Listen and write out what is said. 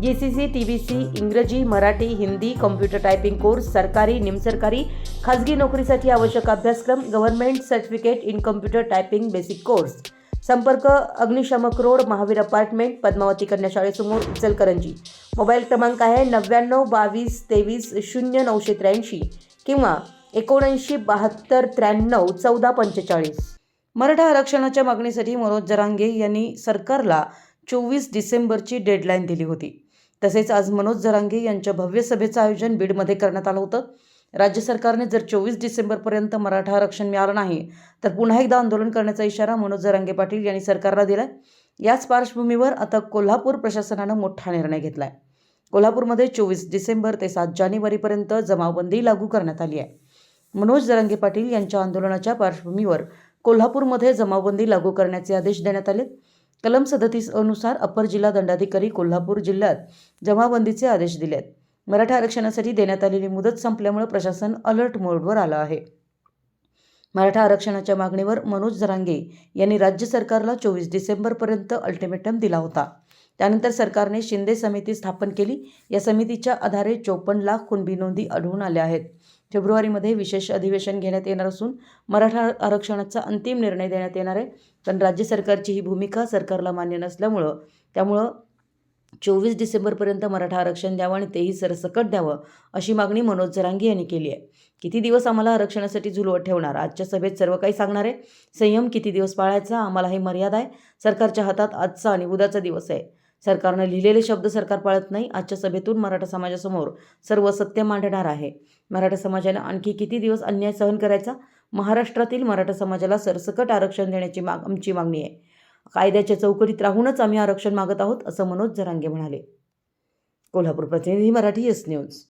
G C C T B C Ingraji Marathi Hindi computer typing course सरकारी निमसरकारी खाजगी नोकरीसाठी आवश्यक अभ्यासक्रम government certificate in computer typing basic course. संपर्क अग्निशामक रोड महावीर अपार्टमेंट पद्मावती कन्या शाळेसमोर इचलकरंजी मोबाईल क्रमांक आहे नव्याण्णव बावीस तेवीस शून्य नऊशे त्र्याऐंशी किंवा एकोणऐंशी बहात्तर त्र्याण्णव चौदा पंचेचाळीस. मराठा आरक्षणाच्या मागणीसाठी मनोज जरांगे यांनी सरकारला चोवीस डिसेंबरची डेडलाईन दिली होती. तसेच आज मनोज जरांगे यांच्या भव्य सभेचं आयोजन बीडमध्ये करण्यात आलं होतं. राज्य सरकारने जर चोवीस डिसेंबरपर्यंत मराठा आरक्षण मिळालं नाही तर पुन्हा एकदा आंदोलन करण्याचा इशारा मनोज जरांगे पाटील यांनी सरकारला दिला याच पार्श्वभूमीवर आता कोल्हापूर प्रशासनानं मोठा निर्णय घेतला आहे कोल्हापूरमध्ये चोवीस डिसेंबर ते सात जानेवारीपर्यंत जमावबंदी लागू करण्यात आली आहे. मनोज जरांगे पाटील यांच्या आंदोलनाच्या पार्श्वभूमीवर कोल्हापूरमध्ये जमावबंदी लागू करण्याचे आदेश देण्यात आले. कलम सदतीस अनुसार अपर जिल्हा दंडाधिकारी कोल्हापूर जिल्ह्यात जमावबंदीचे आदेश दिले आहेत मराठा आरक्षणासाठी देण्यात आलेली मुदत संपल्यामुळे प्रशासन अलर्ट मोडवर आलं आहे. मराठा आरक्षणाच्या मागणीवर मनोज जरांगे यांनी राज्य सरकारला चोवीस डिसेंबरपर्यंत अल्टिमेटम दिला होता. त्यानंतर सरकारने शिंदे समिती स्थापन केली. या समितीच्या आधारे चोपन्न लाख कुणबी नोंदी आढळून आल्या आहेत. फेब्रुवारीमध्ये विशेष अधिवेशन घेण्यात येणार असून मराठा आरक्षणाचा अंतिम निर्णय देण्यात येणार आहे. पण राज्य सरकारची ही भूमिका सरकारला मान्य नसल्यामुळं त्यामुळं चोवीस डिसेंबरपर्यंत मराठा आरक्षण द्यावं आणि तेही सरसकट द्यावं अशी मागणी मनोज जरांगी यांनी केली आहे. किती दिवस आम्हाला आरक्षणासाठी झुलवत ठेवणार? आजच्या सभेत सर्व काही सांगणार आहे. संयम किती दिवस पाळायचा? आम्हाला ही मर्यादा आहे. सरकारच्या हातात आजचा आणि उद्याचा दिवस आहे. सरकारनं लिहिलेले शब्द सरकार पाळत नाही. आजच्या सभेतून मराठा समाजासमोर सर्व सत्य मांडणार आहे. मराठा समाजाला आणखी किती दिवस अन्याय सहन करायचा? महाराष्ट्रातील मराठा समाजाला सरसकट आरक्षण देण्याची माग आमची मागणी आहे. कायद्याच्या चौकटीत राहूनच आम्ही आरक्षण मागत आहोत असं मनोज जरांगे म्हणाले. कोल्हापूर प्रतिनिधी मराठी एस न्यूज.